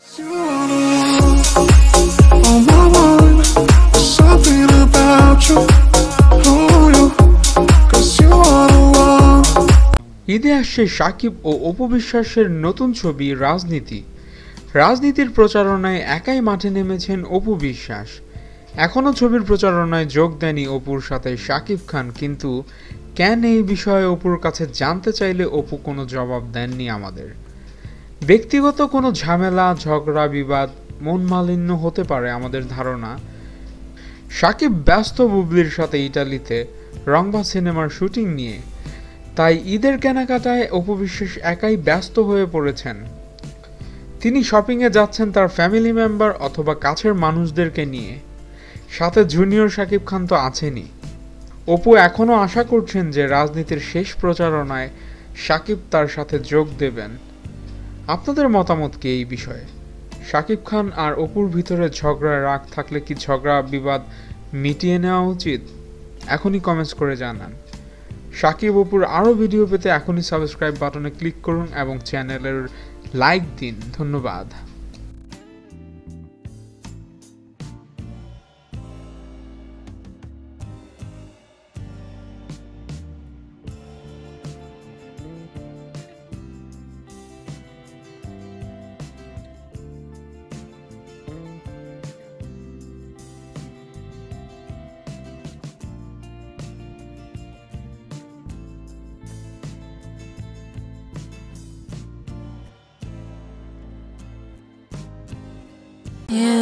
ঈদে আসছে সাকিব ও অপু বিশ্বাসের নতুন ছবি রাজনীতি। রাজনীতির প্রচারণায় একাই মাঠে নেমেছেন অপু বিশ্বাস। এখনও ছবির প্রচারণায় যোগ দেয়নি অপুর সাথে সাকিব খান, কিন্তু কেন এই বিষয়ে অপুর কাছে জানতে চাইলে অপু কোনো জবাব দেননি আমাদের। ব্যক্তিগত কোনো ঝামেলা, ঝগড়া, বিবাদ মন মালিন্য হতে পারে আমাদের ধারণা। সাকিব ব্যস্ত বুবলির সাথে ইটালিতে রংবা সিনেমার শুটিং নিয়ে, তাই ঈদের কেনাকাটায় অপবিশ্বাস একাই ব্যস্ত হয়ে পড়েছেন। তিনি শপিংয়ে যাচ্ছেন তার ফ্যামিলি মেম্বার অথবা কাছের মানুষদেরকে নিয়ে। সাথে জুনিয়র শাকিব খান তো আছেনই। অপু এখনও আশা করছেন যে রাজনীতির শেষ প্রচারণায় সাকিব তার সাথে যোগ দেবেন। আপনাদের মতামত কি এই বিষয়ে? শাকিব খান আর অপুর ভিতরে ঝগড়া রাগ থাকলে কি ঝগড়া, বিবাদ মিটিয়ে নেওয়া উচিত? এখনই কমেন্টস করে জানান। শাকিব অপুর আরও ভিডিও পেতে এখনই সাবস্ক্রাইব বাটনে ক্লিক করুন এবং চ্যানেলের লাইক দিন। ধন্যবাদ। Yeah.